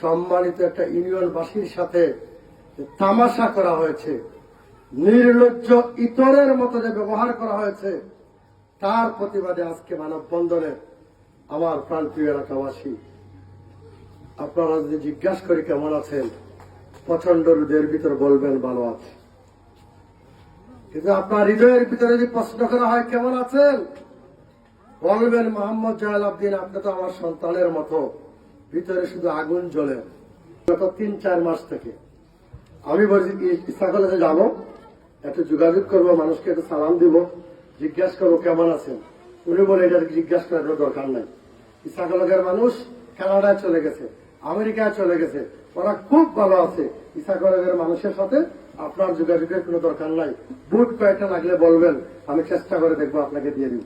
সম্মানিত একটা ইউনিয়নবাসীর সাথে তামাশা করা হয়েছে, নির্লজ্জ ইতরের মতো যে ব্যবহার করা হয়েছে, তার প্রতিবাদে আজকে মানববন্ধনে আমার প্রাণপ্রিয় এলাকাবাসী, আপনারা যদি জিজ্ঞাসা করি কেমন আছেন প্রচণ্ড রোদের ভিতর বলবেন ভালো আছে। কিন্তু আপনার হৃদয়ের ভিতরে যদি প্রশ্ন করা হয় কেমন আছেন, বলবেন মোহাম্মদ জয়াল আব্দিন আপনি তো আমার সন্তানের মতো। ভিতরে শুধু আগুন জ্বলে। গত তিন, চার মাস থেকে। আমি বলছি ইচ্ছা কলেজে যাব। একটু যোগাযোগ করব, মানুষকে একটু সালাম দিব। জিজ্ঞাসা করব, কেমন আছেন? উনি বলে এটা জিজ্ঞাসা করার দরকার নাই। ইচ্ছা মানুষ কানাডায় চলে গেছে, আমেরিকায় চলে গেছে। ওরা খুব ভালো আছে। ইচ্ছা মানুষের সাথে আপনার যোগাযোগের কোনো দরকার নাই। বুট কয়েকটা লাগলে বলবেন, আমি চেষ্টা করে দেখব, আপনাকে দিয়ে দিব।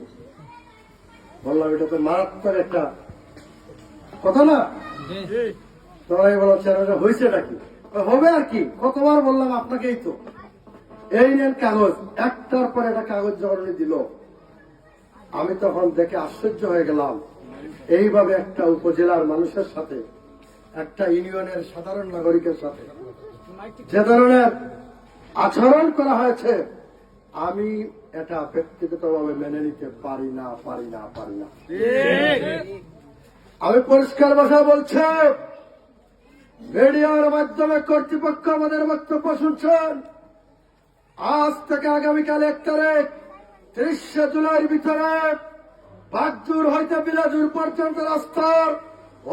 বললাম, এটা তো মারাত্মক একটা কথা না? তোরাই বলো চ্যানেলটা হয়েছে নাকি? হবে আর কি কতবার বললাম আপনাকেই তো। এই নেন কাগজ একটার পর একটা কাগজ যখন দিল আমি তখন দেখে আশ্চর্য হয়ে গেলাম। এইভাবে একটা উপজেলার মানুষের সাথে একটা ইউনিয়নের সাধারণ নাগরিকের সাথে যে ধরনের আচরণ করা হয়েছে আমি এটা ব্যক্তিগতভাবে মেনে নিতে পারি না পারি না পারি না। আমি পরিষ্কার ভাষা বলছি, মিডিয়ার মাধ্যমে কর্তৃপক্ষ আমাদের বক্তব্য শুনছেন। আজ থেকে আগামীকাল এক তারিখ, ত্রিশে জুলাইয়ের ভিতরে বাগদুর হইতে বিলাজুর পর্যন্ত রাস্তার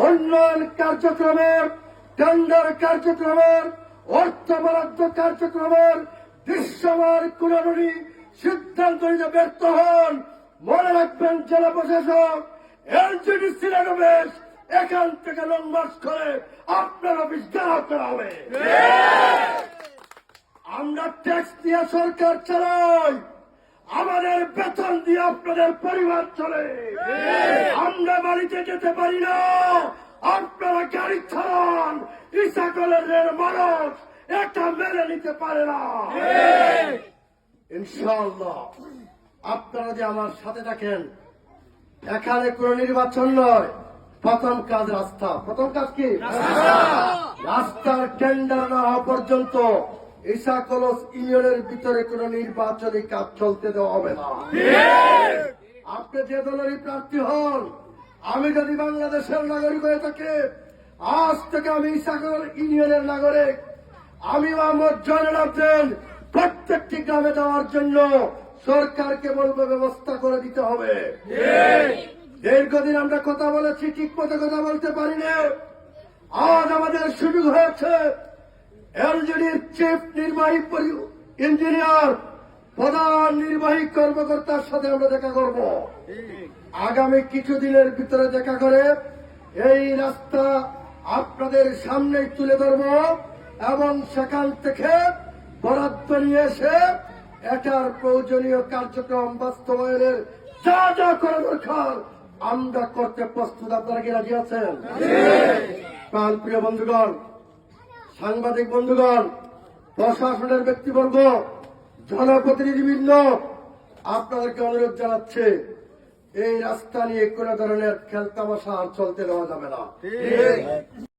উন্নয়ন কার্যক্রমের টেন্ডার কার্যক্রমের, অর্থ বরাদ্দ কার্যক্রমের দৃশ্যমান কুড়ানুড়ি সিদ্ধান্ত নিতে ব্যর্থ হন। মনে রাখবেন, জেলা প্রশাসক এলজিডি সিলেটবেশ এখান থেকে লং মার্চ করে আপনার অফিস হবে। আমরা ট্যাক্স দিয়ে সরকার চালাই। আমাদের বেতন দিয়ে আপনাদের পরিবার চলে। আমরা বাড়িতে যেতে পারি না। আপনারা গাড়ি চালান ইসা কলেজের মানুষ এটা মেনে নিতে পারে না। ইনশাআল্লাহ। আপনারা যে আমার সাথে থাকেন এখানে কোন নির্বাচন নয়। প্রথম কাজ রাস্তা। প্রথম কাজ কি? রাস্তার টেন্ডার না হওয়া পর্যন্ত ঈশা কলস ইউনিয়নের ভিতরে কোন নির্বাচনী কাজ চলতে দেওয়া হবে না। আপনি যে দলেরই প্রার্থী হন আমি যদি বাংলাদেশের নাগরিক হয়ে থাকি আজ থেকে আমি কলস ইউনিয়নের নাগরিক। আমি মোহাম্মদ জয়নুল আবদিন প্রত্যেকটি গ্রামে যাওয়ার জন্য সরকারকে বলব ব্যবস্থা করে দিতে হবে। দীর্ঘদিন আমরা কথা বলেছি ঠিক মতো কথা বলতে পারি না আজ আমাদের সুযোগ হয়েছে এলজিডির চিফ নির্বাহী ইঞ্জিনিয়ার প্রধান নির্বাহী কর্মকর্তার সাথে আমরা দেখা করব। আগামী কিছুদিনের ভিতরে দেখা করে এই রাস্তা আপনাদের সামনে তুলে ধরব এবং সেখান থেকে বরাদ্দ নিয়ে এসে এটার প্রয়োজনীয় কার্যক্রম বাস্তবায়নের যা যা করা দরকার, আমরা করতে প্রস্তুত। আপনারা কি রাজি আছেন? প্রাণ প্রিয় বন্ধুগণ, সাংবাদিক বন্ধুগণ, প্রশাসনের ব্যক্তিবর্গ, জনপ্রতিনিধিবৃন্দ, আপনাদেরকে অনুরোধ জানাচ্ছে, এই রাস্তা নিয়ে কোন ধরনের খেলতামশা আর চলতে দেওয়া যাবে না।